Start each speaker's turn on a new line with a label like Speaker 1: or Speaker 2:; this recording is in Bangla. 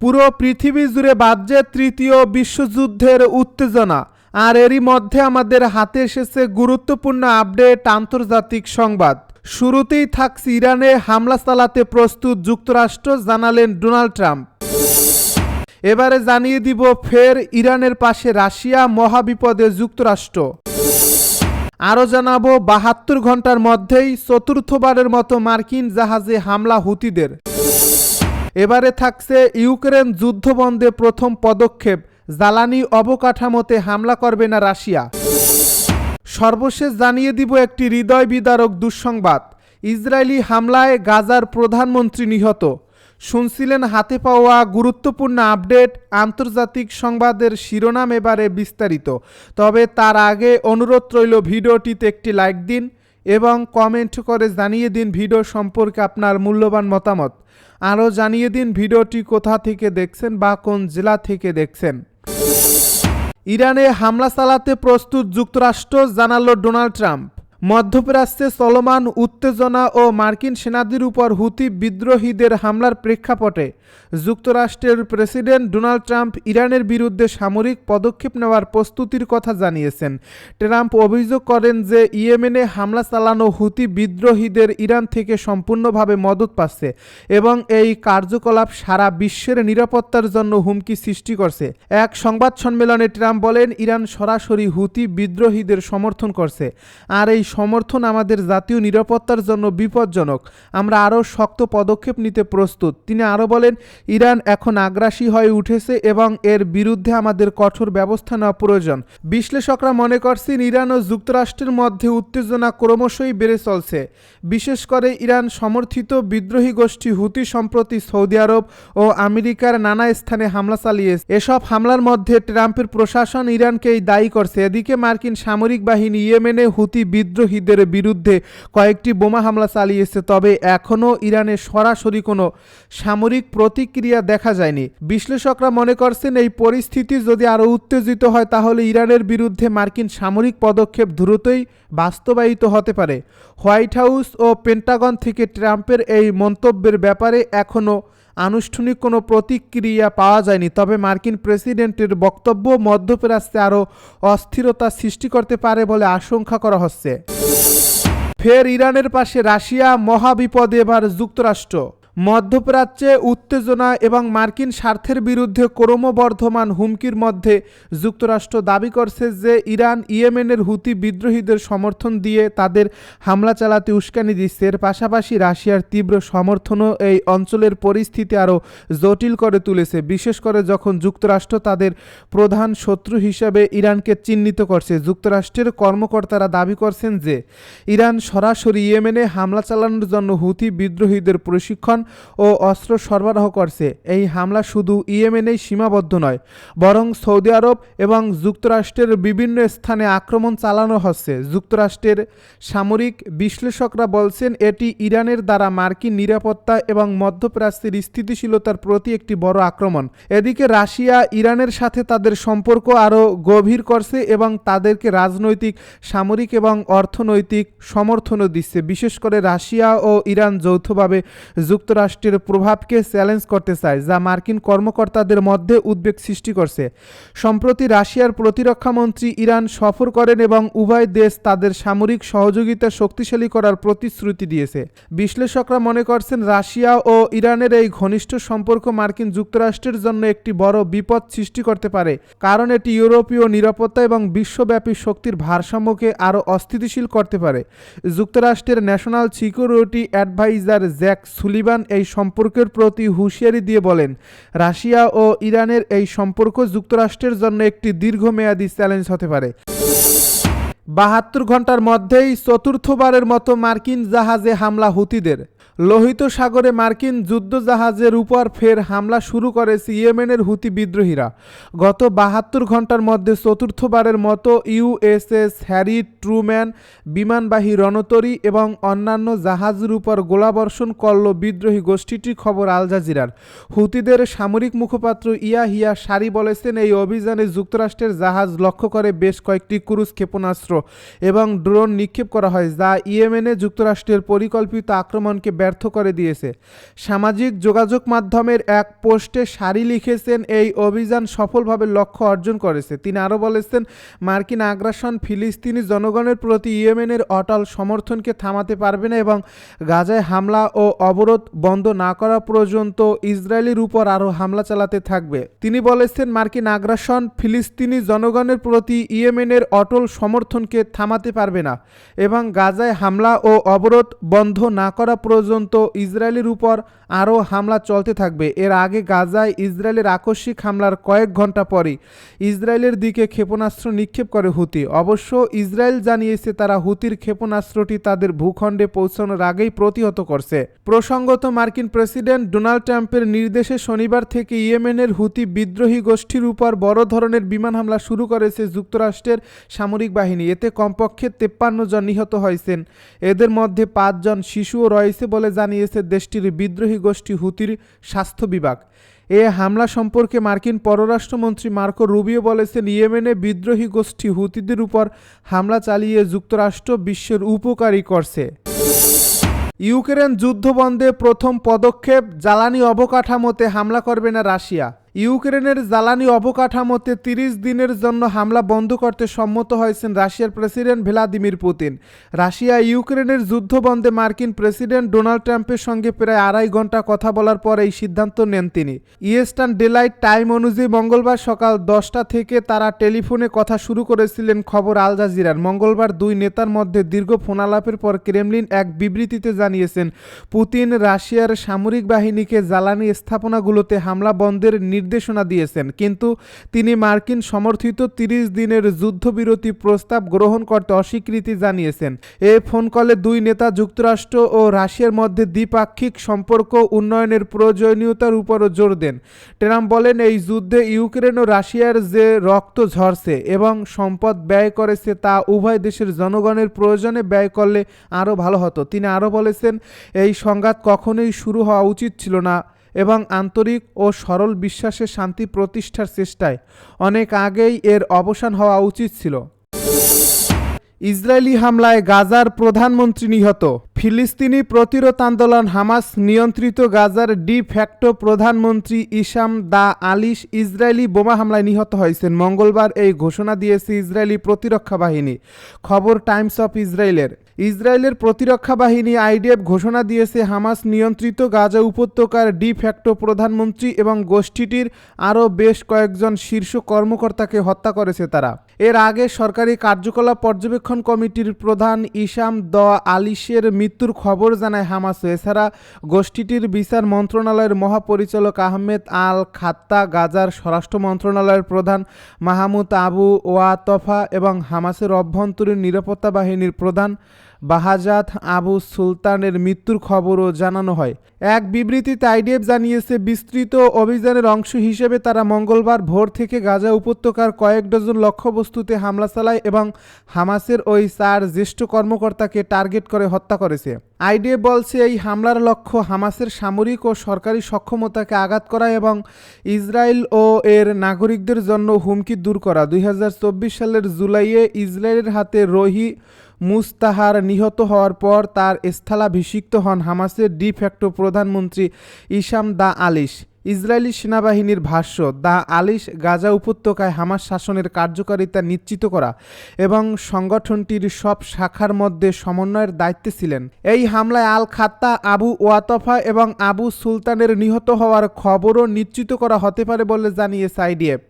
Speaker 1: পুরো পৃথিবী জুড়ে বাজছে তৃতীয় বিশ্বযুদ্ধের উত্তেজনা। আর এরই মধ্যে আমাদের হাতে এসেছে গুরুত্বপূর্ণ আপডেট আন্তর্জাতিক সংবাদ। শুরুতেই থাকছে ইরানে হামলা চালাতে প্রস্তুত যুক্তরাষ্ট্র, জানালেন ডোনাল্ড ট্রাম্প। এবারে জানিয়ে দিব, ফের ইরানের পাশে রাশিয়া মহাবিপদে যুক্তরাষ্ট্র। আরও জানাব, বাহাত্তর ঘণ্টার মধ্যেই চতুর্থবারের মতো মার্কিন জাহাজে হামলা হুতিদের। এবারে থাকছে ইউক্রেন যুদ্ধবন্ধে প্রথম পদক্ষেপ। জ্বালানি অবকাঠামোতে হামলা করবে না রাশিয়া। সর্বশেষ জানিয়ে দিব একটি হৃদয় বিদারক দুঃসংবাদ। ইসরায়েলি হামলায় গাজার প্রধানমন্ত্রী নিহত। শুনছিলেন হাতে পাওয়া গুরুত্বপূর্ণ আপডেট, আন্তর্জাতিক সংবাদের শিরোনাম এবারে বিস্তারিত। তবে তার আগে অনুরোধ রইল ভিডিওটিতে একটি লাইক দিন এবং কমেন্ট করে জানিয়ে দিন ভিডিও সম্পর্কে আপনার মূল্যবান মতামত। আরও জানিয়ে দিন ভিডিওটি কোথা থেকে দেখছেন বা কোন জেলা থেকে দেখছেন। ইরানে হামলা চালাতে প্রস্তুত যুক্তরাষ্ট্র, জানালো ডোনাল্ড ট্রাম্প। মধ্যপ্রাচ্যে চলমান উত্তেজনা ও মার্কিন সেনাদের উপর হুতি বিদ্রোহীদের হামলার প্রেক্ষাপটে যুক্তরাষ্ট্রের প্রেসিডেন্ট ডোনাল্ড ট্রাম্প ইরানের বিরুদ্ধে সামরিক পদক্ষেপ নেওয়ার প্রস্তুতির কথা জানিয়েছেন। ট্রাম্প অভিযোগ করেন যে ইয়েমেনে হামলা চালানো হুতি বিদ্রোহীদের ইরান থেকে সম্পূর্ণভাবে মদত পাচ্ছে এবং এই কার্যকলাপ সারা বিশ্বের নিরাপত্তার জন্য হুমকি সৃষ্টি করছে। এক সংবাদ সম্মেলনে ট্রাম্প বলেন, ইরান সরাসরি হুতি বিদ্রোহীদের সমর্থন করছে। আর এই সমর্থন আমাদের জাতীয় নিরাপত্তার জন্য বিপজ্জনক। আমরা আরও শক্ত পদক্ষেপ নিতে প্রস্তুত। তিনি আরও বলেন, ইরান এখন আগ্রাসী হয়ে উঠেছে এবং এর বিরুদ্ধে আমাদের কঠোর ব্যবস্থা নেওয়া প্রয়োজন। বিশ্লেষকরা মনে করছেন, ইরান ও যুক্তরাষ্ট্রের মধ্যে উত্তেজনা ক্রমশই বেড়ে চলছে। বিশেষ করে ইরান সমর্থিত বিদ্রোহী গোষ্ঠী হুতি সম্প্রতি সৌদি আরব ও আমেরিকার নানা স্থানে হামলা চালিয়েছে এসব হামলার মধ্যে ট্রাম্পের প্রশাসন ইরানকেই দায়ী করছে। এদিকে মার্কিন সামরিক বাহিনী ইয়েমেনে হুতি বিদ্রোহীদের বিরুদ্ধে কয়েকটি বোমা হামলা চালিয়েছে, তবে এখনও ইরানে সরাসরি কোনো সামরিক প্রতিক্রিয়া দেখা যায়নি। বিশ্লেষকরা মনে করছেন এই পরিস্থিতি যদি আরও উত্তেজিত হয়, তাহলে ইরানের বিরুদ্ধে মার্কিন সামরিক পদক্ষেপ দ্রুতই বাস্তবায়িত হতে পারে। হোয়াইট হাউস ও পেন্টাগন থেকে ট্রাম্পের এই মন্তব্যের ব্যাপারে এখনও আনুষ্ঠানিক কোনো প্রতিক্রিয়া পাওয়া যায়নি। তবে মার্কিন প্রেসিডেন্টের বক্তব্য মধ্যপ্রাচ্যে আরও অস্থিরতা সৃষ্টি করতে পারে বলে আশঙ্কা করা হচ্ছে। ফের ইরানের পাশে রাশিয়া মহাবিপদে এবার যুক্তরাষ্ট্র। মধ্যপ্রাচ্যে উত্তেজনা এবং মার্কিন স্বার্থের বিরুদ্ধে ক্রমবর্ধমান হুমকির মধ্যে যুক্তরাষ্ট্র দাবি করছে যে ইরান, ইয়েমেনের হুতি বিদ্রোহীদের সমর্থন দিয়ে তাদের হামলা চালাতে উস্কানি দিচ্ছে। এর পাশাপাশি রাশিয়ার তীব্র সমর্থনও এই অঞ্চলের পরিস্থিতি আরও জটিল করে তুলেছে। বিশেষ করে যখন যুক্তরাষ্ট্র তাদের প্রধান শত্রু হিসাবে ইরানকে চিহ্নিত করছে, যুক্তরাষ্ট্রের কর্মকর্তারা দাবি করছেন যে ইরান সরাসরি ইয়েমেনে হামলা চালানোর জন্য হুতি বিদ্রোহীদের প্রশিক্ষণ ও অস্ত্র সরবরাহ করছে। এই হামলা শুধু ইয়েমেনেই সীমাবদ্ধ নয়, বরং সৌদি আরব এবং যুক্তরাষ্ট্রের বিভিন্ন স্থানে আক্রমণ চালানো হচ্ছে। যুক্তরাষ্ট্রের সামরিক বিশ্লেষকরা বলছেন, এটি ইরানের দ্বারা মার্কিন নিরাপত্তা এবং মধ্যপ্রাচ্যের স্থিতিশীলতার প্রতি একটি বড় আক্রমণ। এদিকে রাশিয়া ইরানের সাথে তাদের সম্পর্ক আরও গভীর করছে এবং তাদেরকে রাজনৈতিক, সামরিক এবং অর্থনৈতিক সমর্থনও দিচ্ছে। বিশেষ করে রাশিয়া ও ইরান যৌথভাবে যুক্তরাষ্ট্রের প্রভাবকে চ্যালেঞ্জ করতে চায়, যা মার্কিন কর্মকর্তাদের মধ্যে উদ্বেগ সৃষ্টি করছে। সম্প্রতি রাশিয়ার প্রতিরক্ষা মন্ত্রী ইরান সফর করেন এবং উভয় দেশ তাদের সামরিক সহযোগিতা শক্তিশালী করার প্রতিশ্রুতি দিয়েছে। বিশ্লেষকরা মনে করছেন, রাশিয়া ও ইরানের এই ঘনিষ্ঠ সম্পর্ক মার্কিন যুক্তরাষ্ট্রের জন্য একটি বড় বিপদ সৃষ্টি করতে পারে, কারণ এটি ইউরোপীয় নিরাপত্তা এবং বিশ্বব্যাপী শক্তির ভারসাম্যকে আরও অস্থিতিশীল করতে পারে। যুক্তরাষ্ট্রের national security adviser Jake Sullivan এই সম্পর্কের প্রতি হুঁশিয়ারি দিয়ে বলেন, রাশিয়া ও ইরানের এই সম্পর্ক যুক্তরাষ্ট্রের জন্য একটি দীর্ঘমেয়াদী চ্যালেঞ্জ হতে পারে। বাহাত্তর ঘণ্টার মধ্যেই চতুর্থবারের মতো মার্কিন জাহাজে হামলা হুতিদের। লোহিত সাগরে মার্কিন যুদ্ধজাহাজের উপর ফের হামলা শুরু করেছে ইয়েমেনের হুতি বিদ্রোহীরা। গত বাহাত্তর ঘণ্টার মধ্যে চতুর্থবারের মতো ইউএসএস হ্যারি ট্রুম্যান বিমানবাহী রণতরী এবং অন্যান্য জাহাজের উপর গোলাবর্ষণ করল বিদ্রোহী গোষ্ঠীটির খবর আল জাজিরার। হুতিদের সামরিক মুখপাত্র ইয়াহিয়া সারি বলেছেন, এই অভিযানে যুক্তরাষ্ট্রের জাহাজ লক্ষ্য করে বেশ কয়েকটি ক্রুজ ক্ষেপণাস্ত্র এবং ড্রোন নিক্ষেপ করা হয়, যা ইয়েমেনে যুক্তরাষ্ট্রের পরিকল্পিত আক্রমণকে ব্যর্থ করে দিয়েছে। সামাজিক যোগাযোগ মাধ্যমের এক পোস্টে সারি লিখেছেন, এই অভিযান সফলভাবে লক্ষ্য অর্জন করেছে। তিনি আরও বলেছেন, মার্কিন আগ্রাসন ফিলিস্তিনি জনগণের প্রতি ইয়েমেনের অটল সমর্থনকে থামাতে পারবে না এবং গাজায় হামলা ও অবরোধ বন্ধ না করা পর্যন্ত ইসরায়েলের উপর আরও হামলা চালাতে থাকবে। তিনি বলেছেন, মার্কিন আগ্রাসন ফিলিস্তিনি জনগণের প্রতি ইয়েমেনের অটল সমর্থনকে থামাতে পারবে না এবং গাজায় হামলা ও অবরোধ বন্ধ না করা পর্যন্ত ইসরায়েলের উপর আরও হামলা চলতে থাকবে। এর আগে গাজায় ইসরায়েলের আকস্মিক হামলার কয়েক ঘণ্টা পরই ইসরায়েলের দিকে ক্ষেপণাস্ত্র নিক্ষেপ করে হুতি। অবশ্য ইসরায়েল জানিয়েছে তারা হুতির ক্ষেপণাস্ত্রটি তাদের ভূখণ্ডে পৌঁছানোর আগেই প্রতিহত করছে। প্রসঙ্গত মার্কিন প্রেসিডেন্ট ডোনাল্ড ট্রাম্পের নির্দেশে শনিবার থেকে ইয়েমেনের হুতি বিদ্রোহী গোষ্ঠীর উপর বড় ধরনের বিমান হামলা শুরু করেছে যুক্তরাষ্ট্রের সামরিক বাহিনী। এতে কমপক্ষে তেপ্পান্ন জন নিহত হয়েছেন। এদের মধ্যে পাঁচজন শিশুও রয়েছে বলে জানিয়েছে দেশটির বিদ্রোহী গোষ্ঠী হুতির স্বাস্থ্য বিভাগ। এ হামলা সম্পর্কে মার্কিন পররাষ্ট্রমন্ত্রী মার্কো রুবিও বলেছেন, ইয়েমেনে বিদ্রোহী গোষ্ঠী হুতিদের উপর হামলা চালিয়ে যুক্তরাষ্ট্র বিশ্বের উপকারী করছে। ইউক্রেন যুদ্ধবন্ধে প্রথম পদক্ষেপ, জ্বালানি অবকাঠামোতে হামলা করবে না রাশিয়া। ইউক্রেনের জ্বালানি অবকাঠামোতে তিরিশ দিনের জন্য হামলা বন্ধ করতে সম্মত হয়েছেন রাশিয়ার প্রেসিডেন্ট ভ্লাদিমির পুতিন। রাশিয়া ইউক্রেনের যুদ্ধবন্ধে মার্কিন প্রেসিডেন্ট ডোনাল্ড ট্রাম্পের সঙ্গে প্রায় আড়াই ঘণ্টা কথা বলার পর এই সিদ্ধান্ত নেন তিনি। ইয়েস্টার্ন ডেলাইট টাইম অনুযায়ী মঙ্গলবার সকাল দশটা থেকে তারা টেলিফোনে কথা শুরু করেছিলেন খবর আল জাজিরার। মঙ্গলবার দুই নেতার মধ্যে দীর্ঘ ফোনালাপের পর ক্রেমলিন এক বিবৃতিতে জানিয়েছেন, পুতিন রাশিয়ার সামরিক বাহিনীকে জ্বালানি স্থাপনাগুলোতে হামলা বন্ধের নির্দেশনা দিয়েছেন। কিন্তু তিনি মার্কিন সমর্থিত তিরিশ দিনের যুদ্ধবিরতি প্রস্তাব গ্রহণ করতে অস্বীকৃতি জানিয়েছেন। এ ফোন কলে দুই নেতা যুক্তরাষ্ট্র ও রাশিয়ার মধ্যে দ্বিপাক্ষিক সম্পর্ক উন্নয়নের প্রয়োজনীয়তার উপরও জোর দেন। ট্রাম্প বলেন, এই যুদ্ধে ইউক্রেন ও রাশিয়ার যে রক্ত ঝরছে এবং সম্পদ ব্যয় করেছে তা উভয় দেশের জনগণের প্রয়োজনে ব্যয় করলে আরও ভালো হতো। তিনি আরও বলেছেন, এই সংঘাত কখনোই শুরু হওয়া উচিত ছিল না। এবং আন্তরিক ও সরল বিশ্বাসে শান্তি প্রতিষ্ঠার চেষ্টায় অনেক আগেই এর অবসান হওয়া উচিত ছিল। ইসরায়েলি হামলায় গাজার প্রধানমন্ত্রী নিহত। ফিলিস্তিনি প্রতিরোধ আন্দোলন হামাস নিয়ন্ত্রিত গাজার ডি ফ্যাক্টো প্রধানমন্ত্রী ইসাম দা আলিশ ইসরায়েলি বোমা হামলায় নিহত হয়েছেন। মঙ্গলবার এই ঘোষণা দিয়েছে ইসরায়েলি প্রতিরক্ষা বাহিনী। খবর টাইমস অফ ইসরায়েলের। ইসরায়েলের প্রতিরক্ষা বাহিনী আইডিএফ ঘোষণা দিয়েছে, হামাস নিয়ন্ত্রিত গাজা উপত্যকার ডি ফ্যাক্টো প্রধানমন্ত্রী এবং গোষ্ঠীটির আরও বেশ কয়েকজন শীর্ষ কর্মকর্তাকে হত্যা করেছে তারা। এর আগে সরকারি কার্যকলাপ পর্যবেক্ষণ কমিটির প্রধান ইসাম দ আলিশের মৃত্যুর খবর জানায় হামাস এছাড়া গোষ্ঠীটির বিচার মন্ত্রণালয়ের মহাপরিচালক আহমেদ আল খাত্তা গাজার স্বরাষ্ট্র মন্ত্রণালয়ের প্রধান মাহমুদ আবু ওয়াতফা এবং হামাসের অভ্যন্তরীণ নিরাপত্তা বাহিনীর প্রধান বাহাজাত আবু সুলতানের মৃত্যুর খবরও জানানো হয়। এক বিবৃতিতে আইডিএফ জানিয়েছে, বিস্তৃত অভিযানের অংশ হিসেবে তারা মঙ্গলবার ভোর থেকে গাজা উপত্যকার কয়েক ডজন লক্ষ্যবস্তুতে হামলা চালায় এবং হামাসের ওই চার জ্যেষ্ঠ কর্মকর্তাকে টার্গেট করে হত্যা করেছে। আইডিএফ বলছে, এই হামলার লক্ষ্য হামাসের সামরিক ও সরকারি সক্ষমতাকে আঘাত করা এবং ইসরায়েল ও এর নাগরিকদের জন্য হুমকি দূর করা। দুই হাজার চব্বিশ সালের জুলাইয়ে ইসরায়েলের হাতে রোহি মুস্তাহার নিহত হওয়ার পর তার স্থলাভিষিক্ত হন হামাসের ডিফ্যাক্টো প্রধানমন্ত্রী ইসাম দা আলিশ। ইসরায়েলি সেনাবাহিনীর ভাষ্য, দা আলিশ গাজা উপত্যকায় হামাস শাসনের কার্যকারিতা নিশ্চিত করা এবং সংগঠনটির সব শাখার মধ্যে সমন্বয়ের দায়িত্বে ছিলেন। এই হামলায় আল খাত্তা আবু ওয়াতফা এবং আবু সুলতানের নিহত হওয়ার খবরও নিশ্চিত করা হতে পারে বলে জানিয়েছে আইডিএফ।